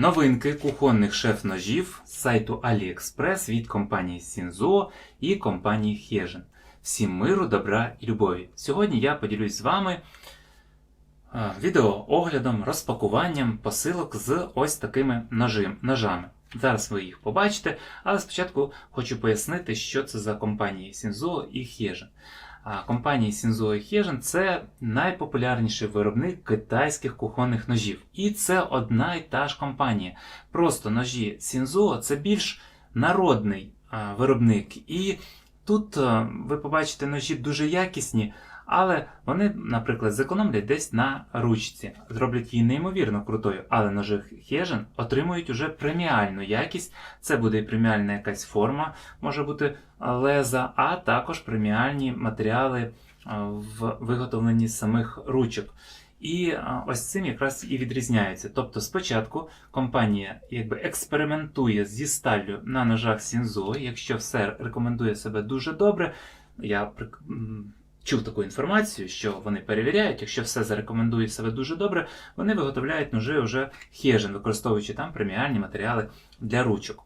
Новинки кухонних шеф-ножів з сайту AliExpress від компанії Sinzo і компанії Хежен. Всім миру, добра і любові. Сьогодні я поділюсь з вами е, відеооглядом, розпакуванням посилок з ось такими ножами. Зараз ви їх побачите, але спочатку хочу пояснити, що це за компанії Sinzo і Хежен. Компанії і Хежен це найпопулярніший виробник китайських кухонних ножів. І це одна і та ж компанія. Просто ножі Sinzo це більш народний виробник. І тут ви побачите ножі дуже якісні, але вони, наприклад, зекономлять десь на ручці, зроблять її неймовірно крутою. Але ножи Хежен отримують уже преміальну якість. Це буде і преміальна якась форма, може бути леза, а також преміальні матеріали в виготовленні самих ручок. І ось цим якраз і відрізняється. Тобто, спочатку компанія якби експериментує зі сталлю на ножах Sinzo. Якщо все рекомендує себе дуже добре, я чув таку інформацію, що вони перевіряють, якщо все зарекомендує себе дуже добре, вони виготовляють ножи вже Хежен, використовуючи там преміальні матеріали для ручок.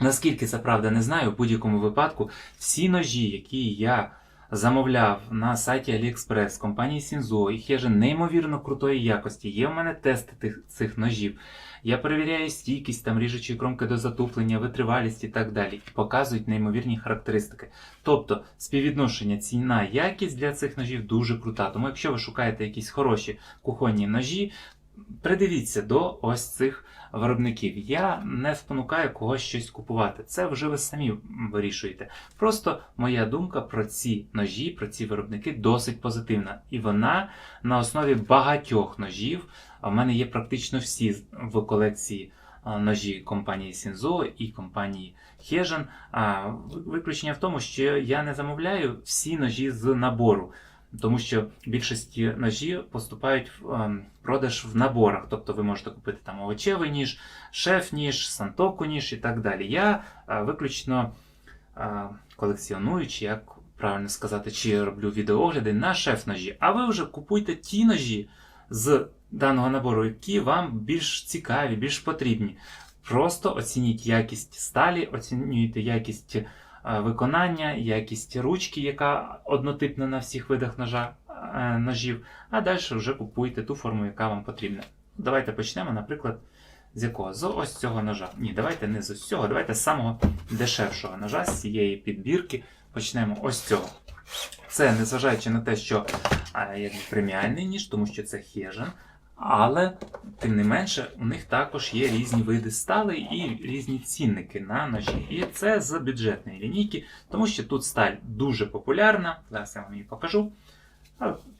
Наскільки це правда, не знаю. В будь-якому випадку всі ножі, які я замовляв на сайті AliExpress компанії Sinzo і Хежен неймовірно крутої якості. Є в мене тести цих ножів. Я перевіряю стійкість, там ріжучі кромки до затуплення, витривалість і так далі. І показують неймовірні характеристики. Тобто співвідношення ціна якість для цих ножів дуже крута. Тому якщо ви шукаєте якісь хороші кухонні ножі, придивіться до ось цих виробників. Я не спонукаю когось щось купувати. Це вже ви самі вирішуєте. Просто моя думка про ці ножі, про ці виробники досить позитивна. І вона на основі багатьох ножів. В мене є практично всі в колекції ножі компанії Sinzo і компанії Хежен. А виключення в тому, що я не замовляю всі ножі з набору. Тому що більшості ножі поступають в ем, продаж в наборах. Тобто ви можете купити там овочевий ніж, шеф-ніж, сантоку ніж і так далі. Я е, виключно е, колекціоную, чи як правильно сказати, чи роблю відеоогляди на шеф-ножі. А ви вже купуйте ті ножі з даного набору, які вам більш цікаві, більш потрібні. Просто оцініть якість сталі, оцінюйте якість е, виконання, якість ручки, яка однотипна на всіх видах ножа, е, ножів, а далі вже купуйте ту форму, яка вам потрібна. Давайте почнемо, наприклад, з якого? З ось цього ножа. Ні, давайте не з ось цього, давайте з самого дешевшого ножа, з цієї підбірки. Почнемо ось цього. Це незважаючи на те, що якби преміальний ніж, тому що це хежен. Але, тим не менше, у них також є різні види стали і різні цінники на ножі. І це з бюджетної лінійки, тому що тут сталь дуже популярна. Зараз я вам її покажу.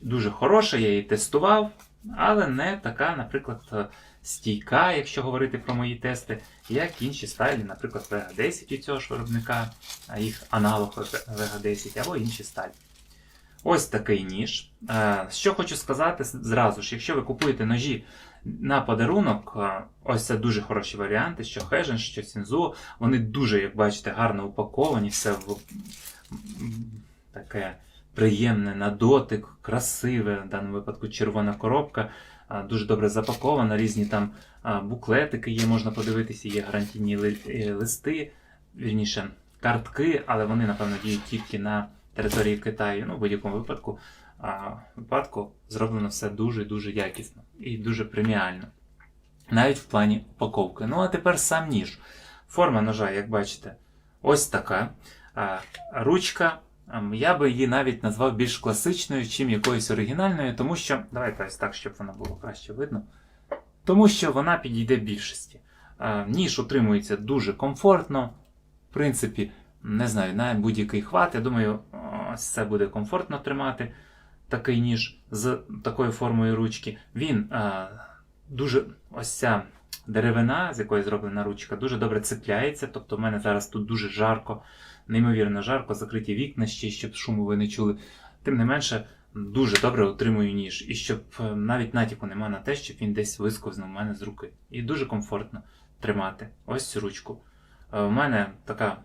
Дуже хороша, я її тестував, але не така, наприклад, е, стійка, якщо говорити про мої тести, як інші сталі, наприклад, Vega 10 у цього ж виробника, їх аналог Vega 10 або інші сталі. Ось такий ніж. Е, Що хочу сказати зразу ж, якщо ви купуєте ножі на подарунок, е, ось це дуже хороші варіанти, що Хежен, що Сінзу, вони дуже, як бачите, гарно упаковані, все в таке приємне на дотик, красиве, в даному випадку червона коробка, дуже добре запакована, різні там буклетики є, можна подивитися, є гарантійні е, листи, вірніше, картки, але вони, напевно, діють тільки на території Китаю. Ну, в будь-якому випадку, випадку зроблено все дуже-дуже якісно і дуже преміально. Навіть в плані упаковки. Ну, а тепер сам ніж. Форма ножа, як бачите, ось така. Ручка. Ем, Я би її навіть назвав більш класичною, чим якоюсь оригінальною, тому що. Давайте ось так, щоб воно було краще видно. Тому що вона підійде більшості. Е, Ніж утримується дуже комфортно. В принципі, не знаю, на будь-який хват. Я думаю, ось це буде комфортно тримати такий ніж з такою формою ручки. Він е, дуже ось ця деревина, з якої зроблена ручка, дуже добре цепляється. Тобто, в мене зараз тут дуже жарко, неймовірно жарко, закриті вікна ще, щоб шуму ви не чули. Тим не менше, дуже добре утримую ніж. І щоб е, навіть натяку нема на те, щоб він десь висковзнув у мене з руки. І дуже комфортно тримати ось цю ручку. Е, У мене така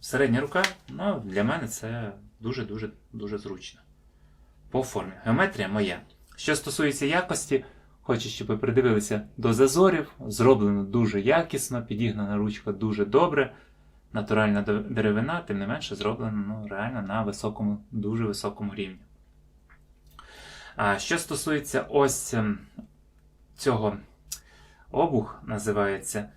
середня рука, ну для мене це дуже-дуже дуже зручно. По формі. Геометрія моя. Що стосується якості, Хочу, щоб ви придивилися до зазорів. Зроблено дуже якісно, підігнана ручка дуже добре. Натуральна деревина, тим не менше, зроблено ну, реально на високому, дуже високому рівні. А що стосується ось ем, цього обух, називається,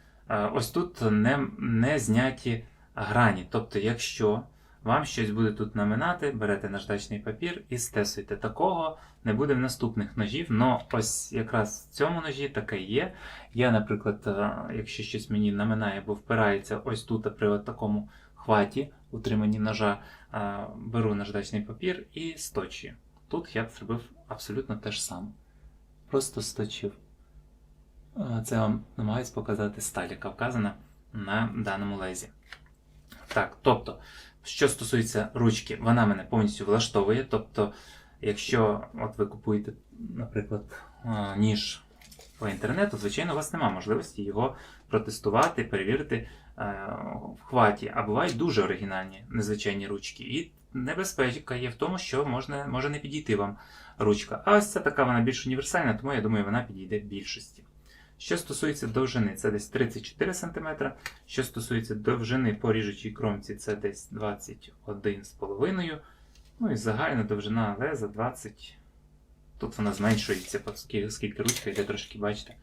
ось тут не, не зняті грані. Тобто, якщо вам щось буде тут наминати, берете наждачний папір і стесуєте. Такого не буде в наступних ножів, але ось якраз в цьому ножі таке є. Я, наприклад, е, якщо щось мені наминає або впирається ось тут при такому хваті, утриманні ножа, е, беру наждачний папір і сточую. Тут я б зробив абсолютно те ж саме. Просто сточив. Е, Це вам намагаюсь показати сталь, яка вказана на даному лезі. Так, тобто, що стосується ручки, вона мене повністю влаштовує. Тобто, якщо от ви купуєте, наприклад, е, ніж по інтернету, звичайно, у вас немає можливості його протестувати, перевірити е, в хваті. А бувають дуже оригінальні незвичайні ручки. І небезпека є в тому, що можна, може не підійти вам ручка. А ось ця така вона більш універсальна, тому я думаю, вона підійде більшості. Що стосується довжини, це десь 34 см. Що стосується довжини по ріжучій кромці, це десь 21,5 Ну і загальна довжина леза 20. Тут вона зменшується, оскільки ручка йде трошки, бачите,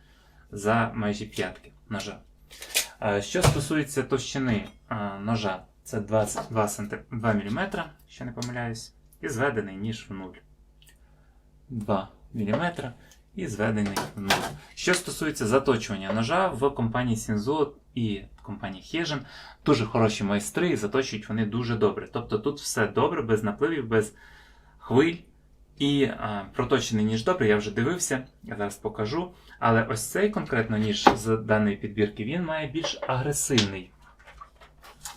за межі п'ятки ножа. Е, Що стосується товщини е, ножа, це 22 см, 2 мм, якщо не помиляюсь, і зведений ніж в нуль. 2 мм і зведений нуль. Що стосується заточування ножа в компанії Sinzo і компанії Hejin, дуже хороші майстри, і заточують вони дуже добре. Тобто тут все добре, без напливів, без хвиль. І а, проточений ніж добре, я вже дивився, я зараз покажу. Але ось цей конкретно ніж з даної підбірки він має більш агресивний.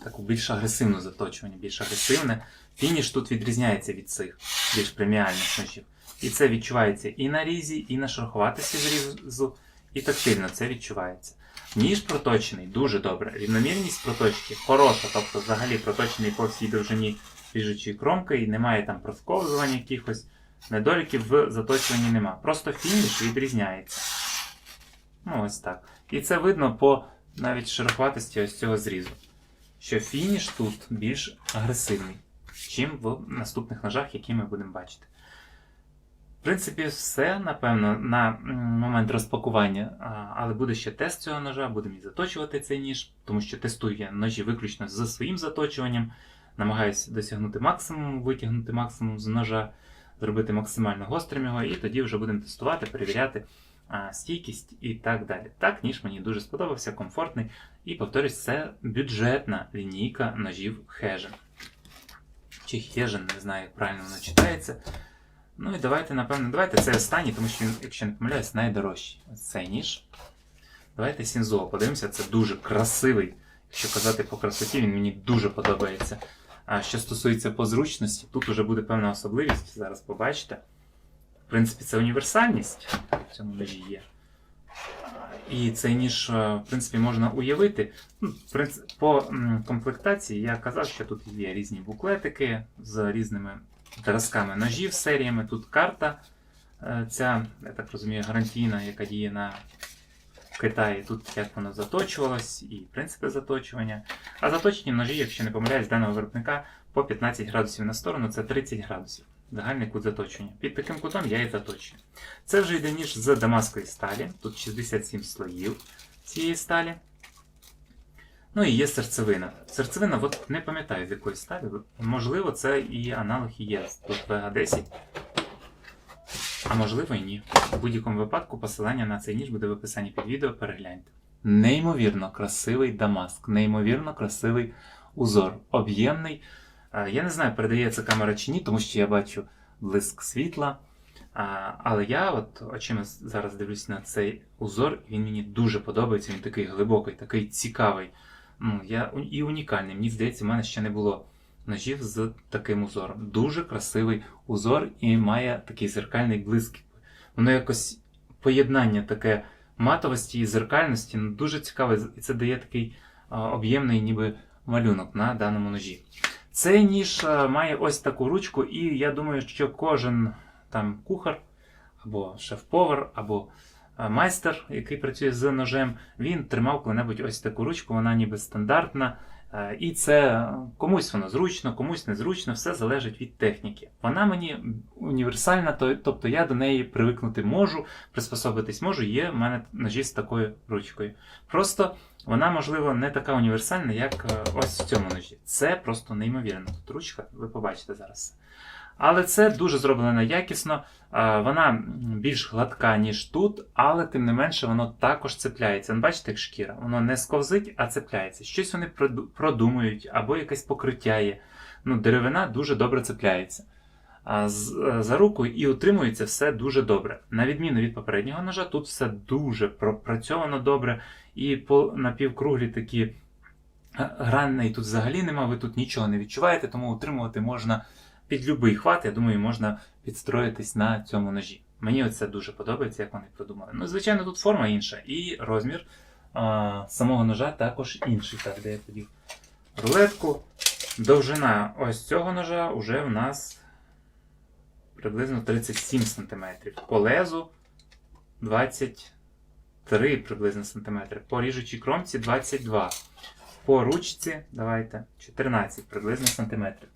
Таку більш агресивну заточування, більш агресивне. Фініш тут відрізняється від цих більш преміальних ножів. І це відчувається і на різі, і на шероховатості зрізу, і тактильно це відчувається. Ніж проточений дуже добре. Рівномірність проточки хороша, тобто взагалі проточений по всій довжині ріжучої кромки, і немає там просковзування якихось. Недоліків в заточуванні нема. Просто фініш відрізняється. Ну, ось так. І це видно по навіть шероховатості ось цього зрізу. Що фініш тут більш агресивний, чим в наступних ножах, які ми будемо бачити. Принципі, все, напевно, на момент розпакування, але буде ще тест цього ножа, будемо і заточувати цей ніж, тому що тестую я ножі виключно зі своїм заточуванням. Намагаюся досягнути максимуму, витягнути максимум з ножа, зробити максимально гострим його, і тоді вже будемо тестувати, перевіряти стійкість і так далі. Так, ніж мені дуже сподобався, комфортний. І повторюсь, це бюджетна лінійка ножів Hejin. Чи Hejin, не знаю, як правильно воно читається. Ну і давайте, напевно, давайте цей останній, тому що він, якщо не помиляюсь, найдорожчий. Цей ніж. Давайте Сінзо подивимося, це дуже красивий. Якщо казати по красоті, він мені дуже подобається. А що стосується по зручності, тут вже буде певна особливість, зараз побачите. В принципі, це універсальність в цьому ножі є. І цей ніж, е, в принципі, можна уявити. Ну, По комплектації я казав, що тут є різні буклетики з різними зразками ножів, серіями. Тут карта, е, ця, я так розумію, гарантійна, яка діє на Китаї. Тут як воно заточувалось, і принципи заточування. А заточені ножі, якщо не помиляюсь, даного виробника по 15 градусів на сторону, це 30 градусів. Загальний кут заточення. Під таким кутом я і заточую. Це вже йде ніж з дамаської сталі. Тут 67 слоїв цієї сталі. Ну і є серцевина. Серцевина, от не пам'ятаю з якої сталі. Можливо, це і аналог є. Тут ВГ-10. А можливо і ні. У будь-якому випадку посилання на цей ніж буде в описанні під відео, перегляньте. Неймовірно красивий дамаск, неймовірно красивий узор, об'ємний. Е, Я не знаю, передає це камера чи ні, тому що я бачу блиск світла. Але я от очима зараз дивлюсь на цей узор, і він мені дуже подобається. Він такий глибокий, такий цікавий. Я, і унікальний. Мені здається, в мене ще не було ножів з таким узором. Дуже красивий узор і має такий зеркальний блиск. Воно якось поєднання таке матовості і зеркальності ну, дуже цікаве, і це дає такий об'ємний ніби малюнок на даному ножі. Цей ніж має ось таку ручку, і я думаю, що кожен там кухар або шеф-повар, або майстер, який працює з ножем, він тримав коли-небудь ось таку ручку, вона ніби стандартна. Е, І це е, комусь воно зручно, комусь незручно, все залежить від техніки. Вона мені універсальна, тобто я до неї привикнути можу, приспособитись можу, є в мене ножі з такою ручкою. Просто вона, можливо, не така універсальна, як е, ось в цьому ножі. Це просто неймовірно. Тут ручка, ви побачите зараз. Але це дуже зроблено якісно. Е, Вона більш гладка, ніж тут, але тим не менше воно також цепляється. Бачите, як шкіра, воно не сковзить, а цепляється. Щось вони продумують, або якесь покриття є. Ну, деревина дуже добре цепляється. Е, за руку і утримується все дуже добре. На відміну від попереднього ножа, тут все дуже пропрацьовано добре, і по напівкруглі такі е, граней тут взагалі нема, ви тут нічого не відчуваєте, тому утримувати можна під будь-який хват, я думаю, можна підстроїтись на цьому ножі. Мені оце дуже подобається, як вони продумали. Ну, звичайно, тут форма інша, і розмір а, самого ножа також інший. Так, де я подів рулетку. Довжина ось цього ножа вже в нас приблизно 37 см. По лезу 23 приблизно см. По ріжучій кромці 22 По ручці, давайте, 14 приблизно сантиметрів.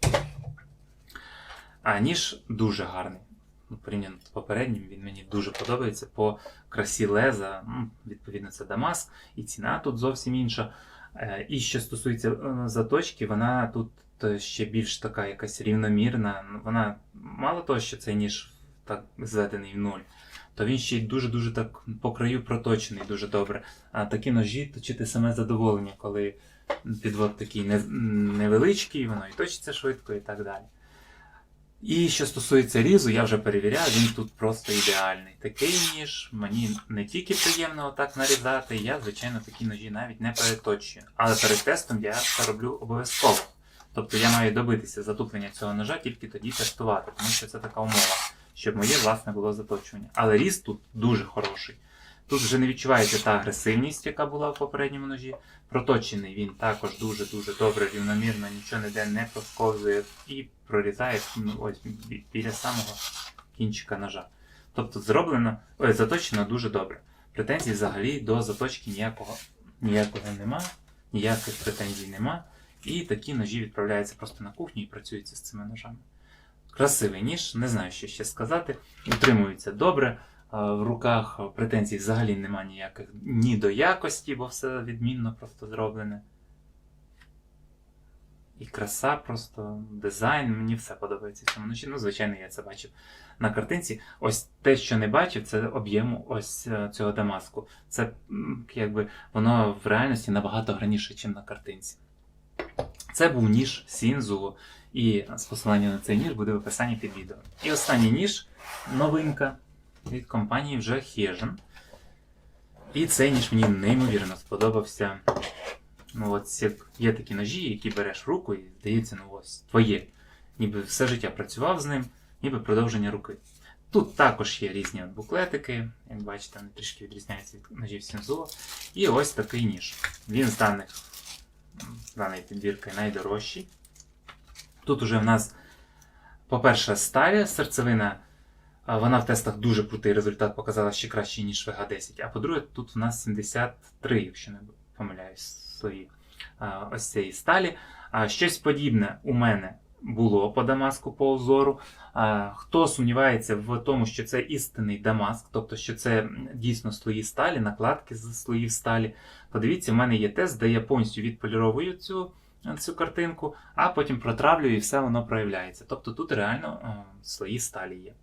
А ніж дуже гарний. Ну, порівняно з попереднім, він мені дуже подобається по красі леза. Відповідно, це Дамаск, і ціна тут зовсім інша. Е, І що стосується е, заточки, вона тут е, ще більш така якась рівномірна. Вона мало того, що цей ніж так зведений в нуль, то він ще й дуже-дуже так по краю проточений дуже добре. А такі ножі точити саме задоволення, коли підвод такий невеличкий, воно і точиться швидко і так далі. І що стосується різу, я вже перевіряв, він тут просто ідеальний. Такий ніж мені не тільки приємно отак нарізати, я, звичайно, такі ножі навіть не переточую. Але перед тестом я це роблю обов'язково. Тобто я маю добитися затуплення цього ножа тільки тоді тестувати, тому що це така умова, щоб моє власне було заточування. Але різ тут дуже хороший. Тут вже не відчувається та агресивність, яка була в попередньому ножі. Проточений він також дуже-дуже добре, рівномірно, нічого ніде не просковзує і прорізає ну, ось біля самого кінчика ножа. Тобто зроблено, ой, заточено дуже добре. Претензій взагалі до заточки ніякого, ніякого нема, ніяких претензій нема. І такі ножі відправляються просто на кухню і працюються з цими ножами. Красивий ніж, не знаю, що ще сказати. Утримується добре. В руках претензій взагалі нема ніяких ні до якості, бо все відмінно просто зроблене. І краса, просто дизайн, мені все подобається в цьому ножі. Ну, звичайно, я це бачив на картинці. Ось те, що не бачив, це об'єму ось е, цього Дамаску. Це якби воно в реальності набагато граніше, ніж на картинці. Це був ніж Сінзу, і посилання на цей ніж буде в описанні під відео. І останній ніж новинка від компанії вже Хежен. І цей ніж мені неймовірно сподобався. Ну, от є такі ножі, які береш в руку і здається, ну ось твоє. Ніби все життя працював з ним, ніби продовження руки. Тут також є різні буклетики, як бачите, вони трішки відрізняються від ножів Сінзу. І ось такий ніж. Він з даних з даної підбірки найдорожчий. Тут уже в нас, по-перше, сталі серцевина. Вона в тестах дуже крутий результат показала ще кращий, ніж VG10. А по-друге, тут в нас 73, якщо не помиляюсь, свої ось цієї сталі. Щось подібне у мене було по Дамаску по узору. Хто сумнівається в тому, що це істинний Дамаск, тобто що це дійсно слої сталі, накладки з слоїв сталі, подивіться, в мене є тест, де я повністю відполіровую цю, цю картинку, а потім протравлюю і все воно проявляється. Тобто тут реально е, слої сталі є.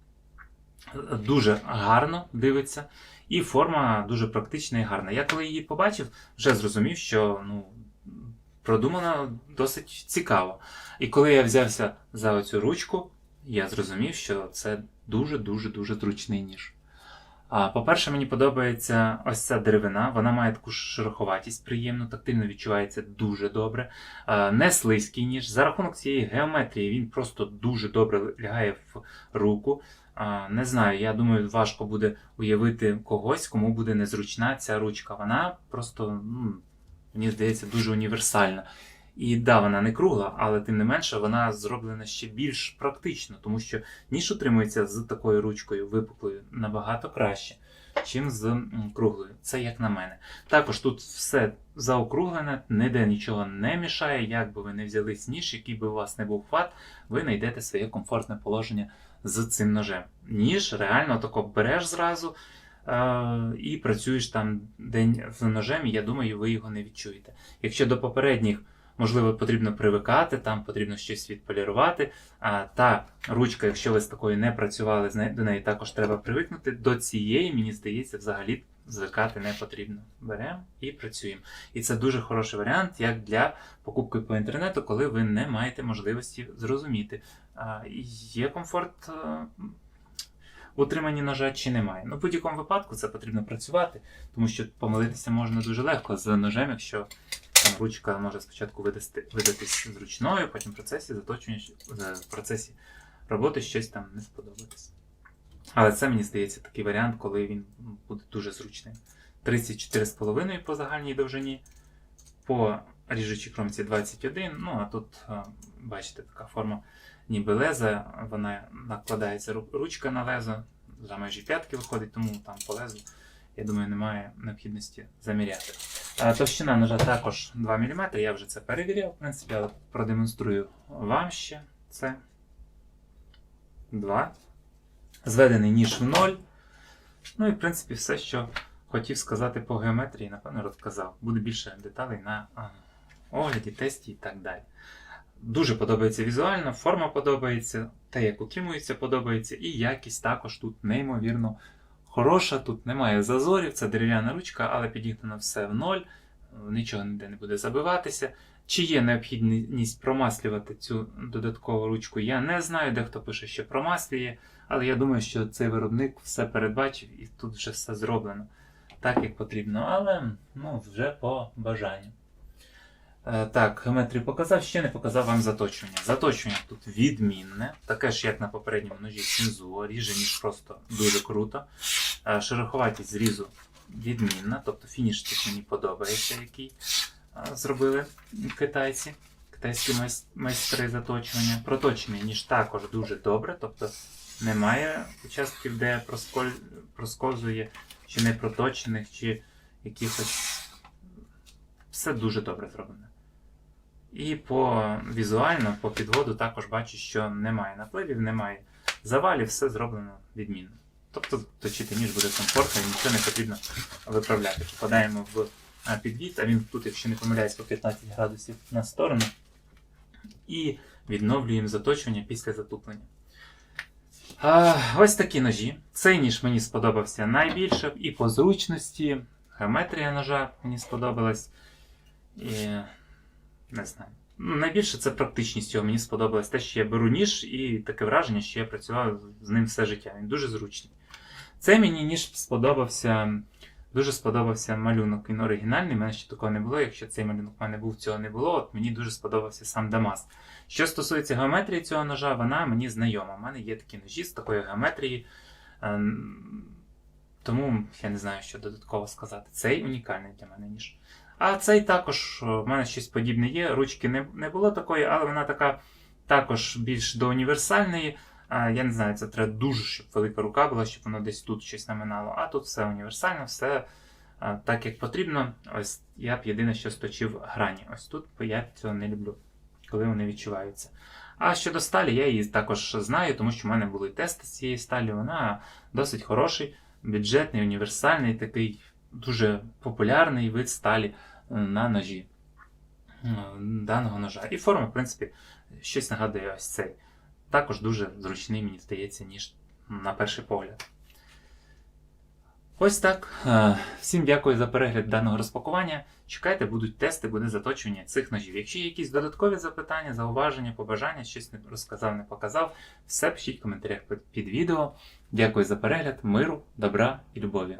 Дуже гарно дивиться, і форма дуже практична і гарна. Я коли її побачив, вже зрозумів, що ну, продумана досить цікаво. І коли я взявся за оцю ручку, я зрозумів, що це дуже-дуже дуже зручний ніж. А, По-перше, мені подобається ось ця деревина, вона має таку шероховатість приємну, тактильно відчувається дуже добре. Не слизький ніж. За рахунок цієї геометрії він просто дуже добре лягає в руку. Не знаю, я думаю, важко буде уявити когось, кому буде незручна ця ручка. Вона просто, ну, мені здається, дуже універсальна. І да, вона не кругла, але тим не менше вона зроблена ще більш практично, тому що ніж утримується з такою ручкою випуклою набагато краще. чим з круглою. Це як на мене. Також тут все заокруглене, ніде нічого не мішає. Як би ви не взяли ніж, який би у вас не був хват, ви знайдете своє комфортне положення з цим ножем. Ніж реально тако береш зразу е- і працюєш там день з ножем, і я думаю, ви його не відчуєте. Якщо до попередніх, можливо, потрібно привикати, там потрібно щось відполірувати. А та ручка, якщо ви з такою не працювали, до неї також треба привикнути. До цієї, мені здається, взагалі звикати не потрібно. Беремо і працюємо. І це дуже хороший варіант, як для покупки по інтернету, коли ви не маєте можливості зрозуміти, а, є комфорт е, в утриманні ножа чи немає. Ну, в будь-якому випадку це потрібно працювати, тому що помилитися можна дуже легко з ножем, якщо там ручка може спочатку видасти, видатись зручною, потім в процесі заточення, в процесі роботи щось там не сподобатись. Але це мені здається такий варіант, коли він буде дуже зручним. 34,5 по загальній довжині, по ріжучій кромці 21. Ну а тут, бачите, така форма ніби леза, вона накладається ручка на лезо, за межі п'ятки виходить, тому там по лезу, я думаю, немає необхідності заміряти. Товщина ножа також 2 мм, я вже це перевіряв, в принципі, але продемонструю вам ще це. 2. Зведений ніж в 0. Ну і в принципі все, що хотів сказати по геометрії, напевно, розказав. Буде більше деталей на огляді, тесті і так далі. Дуже подобається візуально, форма подобається, те, як утримується, подобається, і якість також тут неймовірно хороша. Тут немає зазорів, це дерев'яна ручка, але підігнано все в ноль, нічого ніде не буде забиватися. Чи є необхідність промаслювати цю додаткову ручку, я не знаю. Дехто пише, що промаслює, але я думаю, що цей виробник все передбачив і тут вже все зроблено так, як потрібно. Але ну, вже по бажанню. Е, Так, геометрію показав, ще не показав вам заточування. Заточування тут відмінне, таке ж, як на попередньому ножі Сінзуо, ріже ніж просто дуже круто. Е, Шероховатість зрізу відмінна, тобто фініш тут мені подобається, який е, зробили китайці, китайські майстри заточування. Проточений ніж також дуже добре, тобто немає участків, де просколь... просковзує, чи не проточених, чи якихось. Все дуже добре зроблено. І по візуально, по підводу також бачу, що немає напливів, немає завалів, все зроблено відмінно. Тобто точити ніж буде комфортно і нічого не потрібно виправляти. Попадаємо в а, підвід, а він тут, якщо не помиляюсь, по 15 градусів на сторону. І відновлюємо заточування після затуплення. А, ось такі ножі. Цей ніж мені сподобався найбільше і по зручності. Геометрія ножа мені сподобалась. І не знаю. Ну, Найбільше це практичність його. Мені сподобалось те, що я беру ніж, і таке враження, що я працював з ним все життя. Він дуже зручний. Цей мені ніж сподобався. Дуже сподобався малюнок. Він оригінальний, в мене ще такого не було. Якщо цей малюнок в мене був, цього не було. От мені дуже сподобався сам Дамас. Що стосується геометрії цього ножа, вона мені знайома. У мене є такі ножі з такої геометрії. Ем, Тому я не знаю, що додатково сказати. Цей унікальний для мене ніж. А цей також, в мене щось подібне є. Ручки не, не було такої, але вона така також більш до універсальної. Я не знаю, це треба дуже, щоб велика рука була, щоб воно десь тут щось наминало. А тут все універсально, все так, як потрібно. Ось я б єдине, що сточив грані. Ось тут я цього не люблю, коли вони відчуваються. А щодо сталі, я її також знаю, тому що в мене були тести з цієї сталі. Вона досить хороший, бюджетний, універсальний, такий дуже популярний вид сталі е, на ножі е, даного ножа. І форма, в принципі, щось нагадує ось цей. Також дуже зручний, мені здається, ніж на перший погляд. Ось так. Е, Всім дякую за перегляд даного розпакування. Чекайте, будуть тести, буде заточування цих ножів. Якщо є якісь додаткові запитання, зауваження, побажання, щось не розказав, не показав, все пишіть в коментарях під відео. Дякую за перегляд, миру, добра і любові.